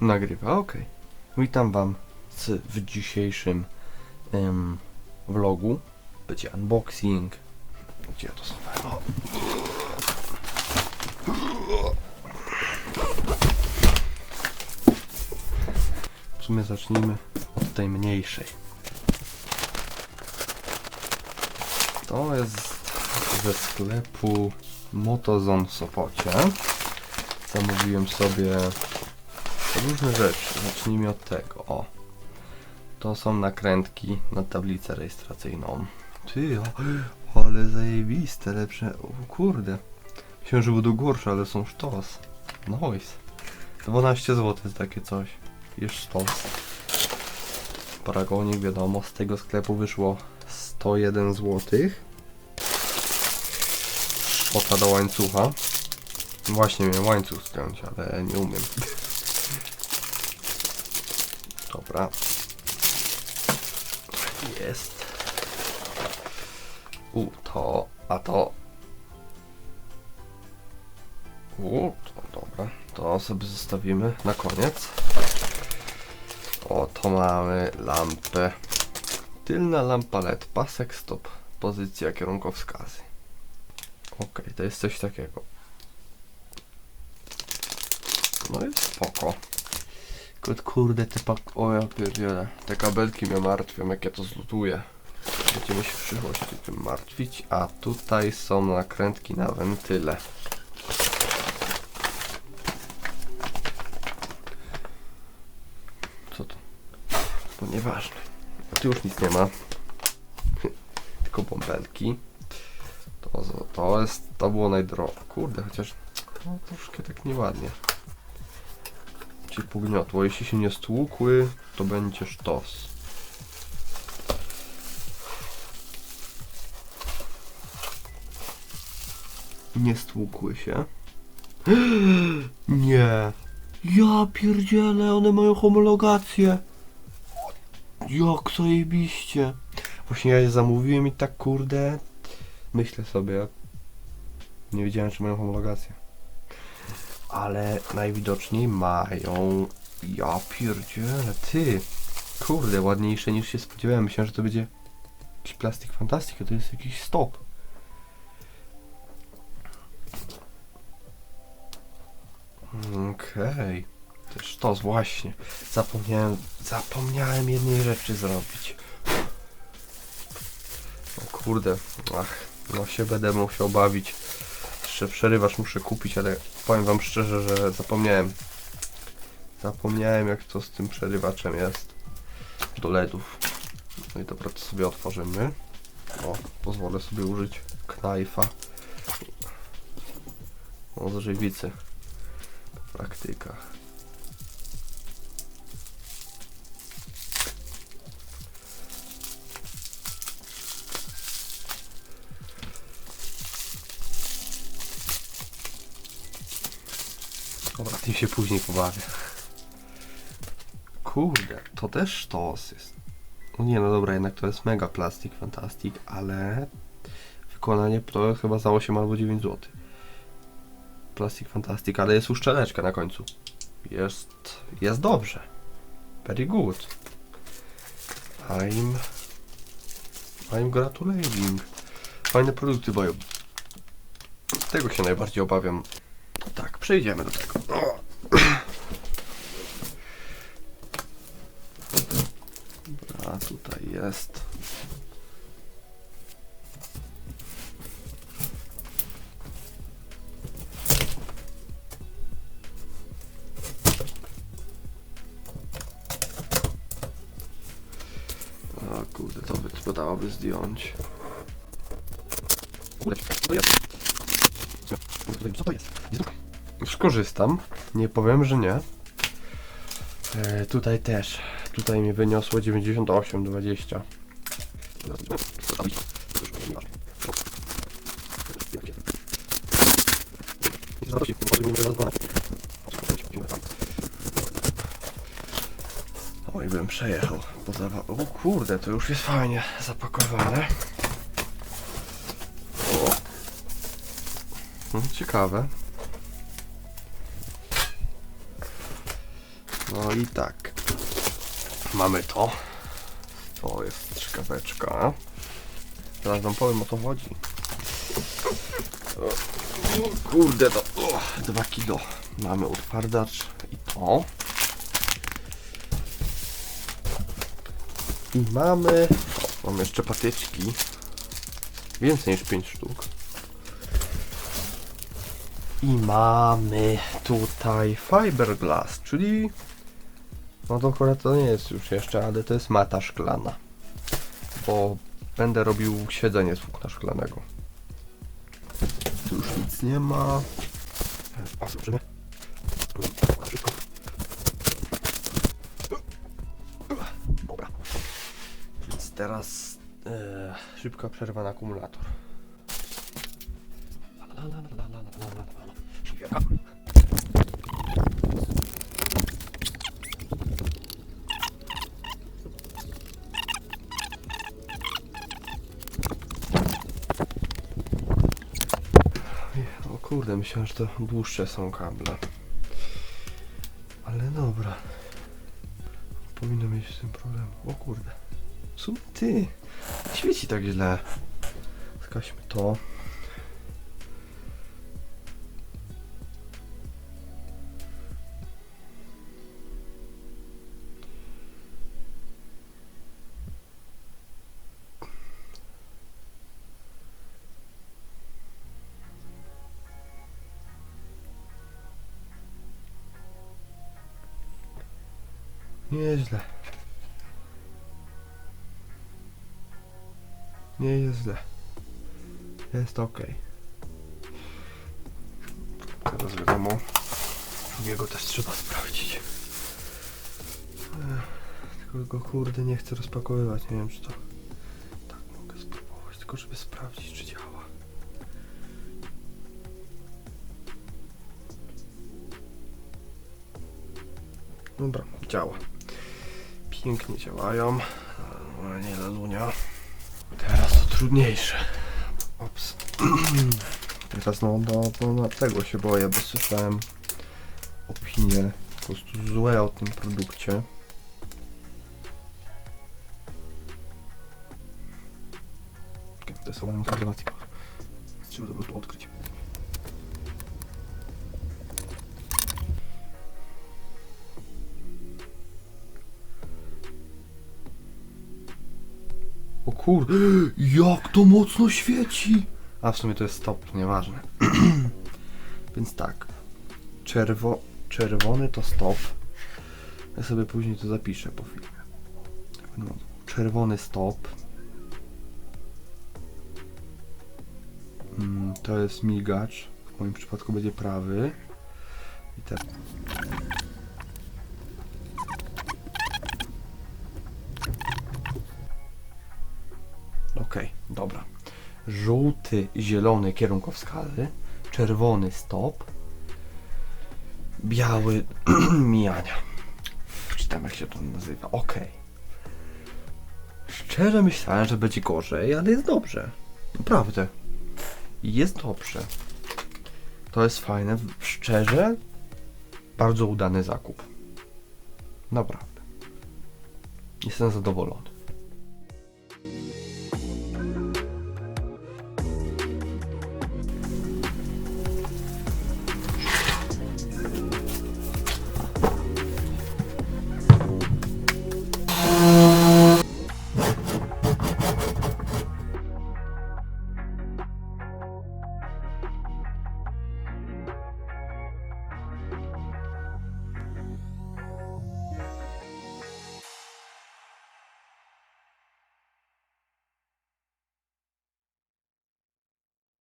Nagrywa, okej. Witam wam z, w dzisiejszym em, vlogu. Będzie unboxing. Gdzie ja to schowałem? W sumie zacznijmy od tej mniejszej. To jest ze sklepu Motozone w Sopocie. Zamówiłem sobie różne rzeczy. Zacznijmy od tego. O. To są nakrętki na tablicę rejestracyjną. Ty, o, ale zajebiste, lepsze. O kurde. Myślałem, że będą gorsze, ale są sztos. Nice. 12 zł jest takie coś. Jest sztos. Paragonik, wiadomo, z tego sklepu wyszło 101 zł. Szpota do łańcucha. Właśnie miałem łańcuch zdjąć, ale nie umiem. Dobra. Jest. U, to, a to. U, to dobra. To sobie zostawimy na koniec. O, to mamy lampę. Tylna lampa LED, pasek stop, pozycja kierunkowskazy. Ok, to jest coś takiego. No jest spoko. Tylko kurde, te pak... O ja pierdzielę. Te kabelki mnie martwią, jak ja to zlutuję. Będziemy się w przyszłości tym martwić. A tutaj są nakrętki na wentyle. Co to? To nieważne. A tu już nic nie ma. Tylko bąbelki. To, to jest... To było najdroższe. Kurde, chociaż... No, troszkę tak nieładnie ci pogniotło. Jeśli się nie stłukły, to będzie sztos. Nie stłukły się. Nie. Ja pierdzielę, one mają homologację. Jak zajebiście. Właśnie ja je zamówiłem i tak kurde. Myślę sobie. Nie wiedziałem, czy mają homologację ale najwidoczniej mają. Ja pierdzielę, ty. Kurde, ładniejsze niż się spodziewałem. Myślałem, że to będzie jakiś plastik fantastik, a to jest jakiś stop. Okej. Okay. Też to właśnie. Zapomniałem, zapomniałem jednej rzeczy zrobić. O kurde, ach, no się będę musiał bawić. Jeszcze przerywacz muszę kupić, ale powiem wam szczerze, że zapomniałem. Zapomniałem jak to z tym przerywaczem jest. Do LEDów. No i dobra, to sobie otworzymy. O, pozwolę sobie użyć knajfa. O, z żywicy. Praktyka. Dobra, tym się później pobawię. Kurde, to też sztos jest. No nie, no dobra, jednak to jest mega plastik, fantastik, ale wykonanie to chyba za 8 albo 9 zł. Plastik fantastik, ale jest uszczeleczka na końcu. Jest, jest dobrze. Very good. I'm, I'm gratulating. Fajne produkty mają. Tego się najbardziej obawiam. Tak, przejdziemy do tego. O. A tutaj jest. A kurde, to by to dałoby zdjąć. Kurde, to jest? Co to jest? Już korzystam, nie powiem, że nie. E, tutaj też. Tutaj mi wyniosło 98,20. Oj, bym przejechał. Poza... O kurde, to już jest fajnie zapakowane. No, ciekawe. No i tak. Mamy to. To jest strzykaweczka. Teraz wam powiem o co chodzi. O, kurde to. O, 2 kilo. Mamy utwardzacz i to. I mamy. O, mamy jeszcze patyczki. Więcej niż 5 sztuk. I mamy tutaj fiberglass, czyli no to akurat to nie jest już jeszcze, ale to jest mata szklana. Bo będę robił siedzenie z włókna szklanego. Tu już nic nie ma. Zobaczymy. Dobra. Więc teraz e, szybka przerwa na akumulator. La, la, la, la, la, la, la, Szybka. O kurde, myślałem, że to dłuższe są kable. Ale dobra. Powinno mieć z tym problemu. O kurde. Sumie ty. Świeci tak źle. Zgaśmy to. Nieźle. Nie jest źle. Jest ok. Teraz wiadomo. Drugiego też trzeba sprawdzić. Tylko go kurde nie chcę rozpakowywać. Nie wiem czy to. Tak mogę spróbować, tylko żeby sprawdzić czy działa. Dobra, działa. Pięknie działają. Ale nie lalunia. Teraz to trudniejsze. Ops. Teraz no, no, no, tego się boję, bo słyszałem opinie po prostu złe o tym produkcie. Jest ładna kardywacja. Trzeba po prostu odkryć. Kur... Jak to mocno świeci! A w sumie to jest stop, nieważne. Więc tak. Czerwo... Czerwony to stop. Ja sobie później to zapiszę po filmie. No, czerwony stop. Mm, to jest migacz. W moim przypadku będzie prawy. I teraz... dobra. Żółty, zielony kierunkowskazy, czerwony stop, biały mijania. Czytam jak się to nazywa. Okej. Szczerze myślałem, że będzie gorzej, ale jest dobrze. Naprawdę. Jest dobrze. To jest fajne. Szczerze, bardzo udany zakup. Naprawdę. Jestem zadowolony.